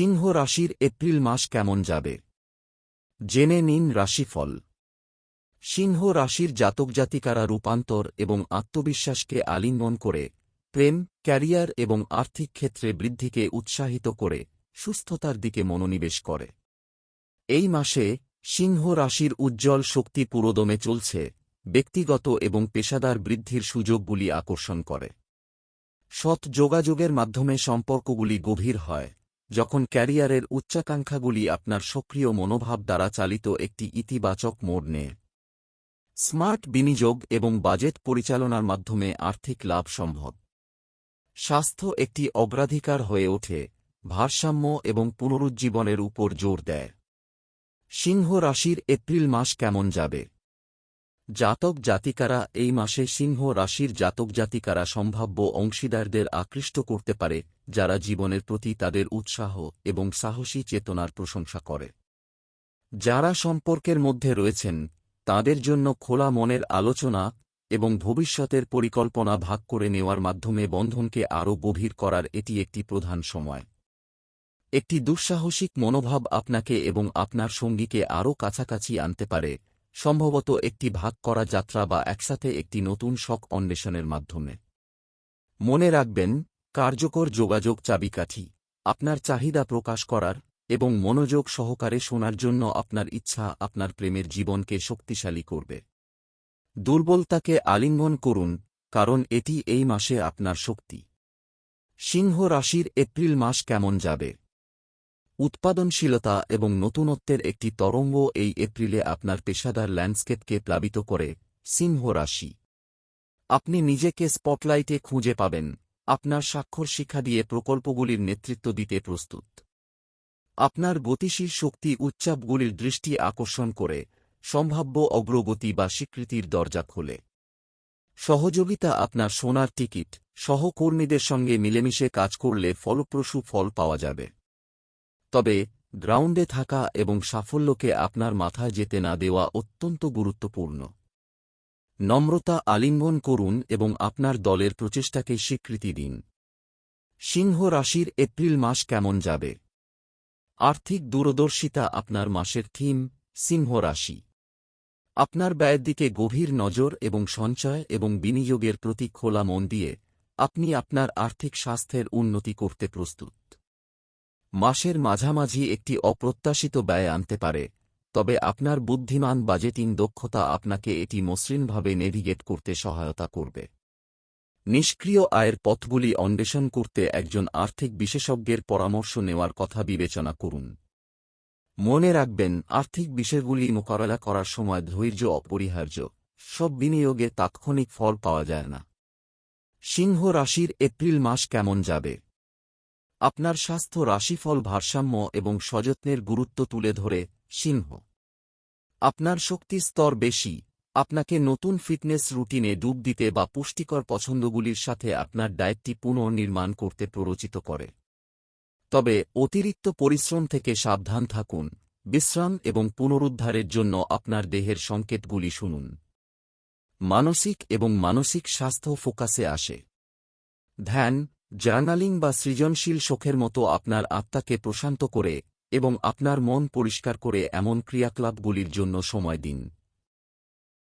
সিংহ রাশির এপ্রিল মাস কেমন যাবে? জেনে নিন রাশিফল। সিংহ রাশির জাতক জাতিকারা রূপান্তর এবং আত্মবিশ্বাসকে আলিঙ্গন করে, প্রেম, ক্যারিয়ার এবং আর্থিক ক্ষেত্রে বৃদ্ধিকে উৎসাহিত করে, সুস্থতার দিকে মনোনিবেশ করে। এই মাসে সিংহ রাশির উজ্জ্বল শক্তি পুরোদমে চলছে, ব্যক্তিগত এবং পেশাদার বৃদ্ধির সুযোগগুলি আকর্ষণ করে। সৎ যোগাযোগের মাধ্যমে সম্পর্কগুলি গভীর হয়। যখন ক্যারিয়ারের উচ্চাকাঙ্ক্ষাগুলি আপনার সক্রিয় মনোভাব দ্বারা চালিত একটি ইতিবাচক মোড় নেয়। স্মার্ট বিনিয়োগ এবং বাজেট পরিচালনার মাধ্যমে আর্থিক লাভ সম্ভব। স্বাস্থ্য একটি অগ্রাধিকার হয়ে ওঠে, ভারসাম্য এবং পুনরুজ্জীবনের উপর জোর দেয়। সিংহ রাশির এপ্রিল মাস কেমন যাবে? জাতক জাতিকারা এই মাসে সিংহ রাশির জাতক জাতিকারা সম্ভাব্য অংশীদারদের আকৃষ্ট করতে পারে, যারা জীবনের প্রতি তাদের উৎসাহ এবং সাহসী চেতনার প্রশংসা করে। যারা সম্পর্কের মধ্যে রয়েছেন, তাদের জন্য খোলা মনের আলোচনা এবং ভবিষ্যতের পরিকল্পনা ভাগ করে নেওয়ার মাধ্যমে বন্ধনকে আরও গভীর করার এটি একটি প্রধান সময়। একটি দুঃসাহসিক মনোভাব আপনাকে এবং আপনার সঙ্গীকে আরও কাছাকাছি আনতে পারে সম্ভবত একটি ভাগ করা যাত্রা বা একসাথে একটি নতুন শখ অন্বেষণের মাধ্যমে। মনে রাখবেন, কার্যকর যোগাযোগ চাবিকাঠি, আপনার চাহিদা প্রকাশ করার এবং মনোযোগ সহকারে শোনার জন্য আপনার ইচ্ছা আপনার প্রেমের জীবনকে শক্তিশালী করবে। দুর্বলতাকে আলিঙ্গন করুন, কারণ এটি এই মাসে আপনার শক্তি। সিংহ রাশির এপ্রিল মাস কেমন যাবে? উৎপাদনশীলতা এবং নতুনত্বের একটি তরঙ্গ এই এপ্রিলে আপনার পেশাদার ল্যান্ডস্কেপকে প্লাবিত করে, সিংহ রাশি। আপনি নিজেকে স্পটলাইটে খুঁজে পাবেন, আপনার স্বাক্ষর শিক্ষা দিয়ে প্রকল্পগুলির নেতৃত্ব দিতে প্রস্তুত। আপনার গতিশীল শক্তি উচ্চাপগুলির দৃষ্টি আকর্ষণ করে, সম্ভাব্য অগ্রগতি বা স্বীকৃতির দরজা খোলে। সহযোগিতা আপনার সোনার টিকিট, সহকর্মীদের সঙ্গে মিলেমিশে কাজ করলে ফলপ্রসূ ফল পাওয়া যাবে। তবে, গ্রাউন্ডে থাকা এবং সাফল্যকে আপনার মাথায় যেতে না দেওয়া অত্যন্ত গুরুত্বপূর্ণ। নম্রতা আলিঙ্গন করুন এবং আপনার দলের প্রচেষ্টাকে স্বীকৃতি দিন। সিংহ রাশির এপ্রিল মাস কেমন যাবে? আর্থিক দূরদর্শিতা আপনার মাসের থিম, সিংহ রাশি। আপনার ব্যয়ের দিকে গভীর নজর এবং সঞ্চয় এবং বিনিয়োগের প্রতি খোলা মন দিয়ে আপনি আপনার আর্থিক স্বাস্থ্যের উন্নতি করতে প্রস্তুত। মাসের মাঝামাঝি একটি অপ্রত্যাশিত ব্যয় আনতে পারে, তবে আপনার বুদ্ধিমান বাজেটিং দক্ষতা আপনাকে এটি মসৃণভাবে নেভিগেট করতে সহায়তা করবে। নিষ্ক্রিয় আয়ের পথগুলি অন্বেষণ করতে একজন আর্থিক বিশেষজ্ঞের পরামর্শ নেওয়ার কথা বিবেচনা করুন। মনে রাখবেন, আর্থিক বিষয়গুলি মোকাবেলা করার সময় ধৈর্য অপরিহার্য, সব বিনিয়োগে তাৎক্ষণিক ফল পাওয়া যায় না। সিংহ রাশির এপ্রিল মাস কেমন যাবে? আপনার স্বাস্থ্য রাশিফল ভারসাম্য এবং সযত্নের গুরুত্ব তুলে ধরে, সিংহ। আপনার শক্তির স্তর বেশি, আপনাকে নতুন ফিটনেস রুটিনে ডুব দিতে বা পুষ্টিকর পছন্দগুলির সাথে আপনার ডায়েটটি পুনর্নির্মাণ করতে প্ররোচিত করে। তবে, অতিরিক্ত পরিশ্রম থেকে সাবধান থাকুন, বিশ্রাম এবং পুনরুদ্ধারের জন্য আপনার দেহের সংকেতগুলি শুনুন। মানসিক এবং মানসিক স্বাস্থ্য ফোকাসে আসে। ধ্যান জার্নালিং বা সৃজনশীল শোখের মতো আপনার আত্মাকে প্রশান্ত করে এবং আপনার মন পরিষ্কার করে এমন ক্রিয়াকলাপগুলির জন্য সময় দিন।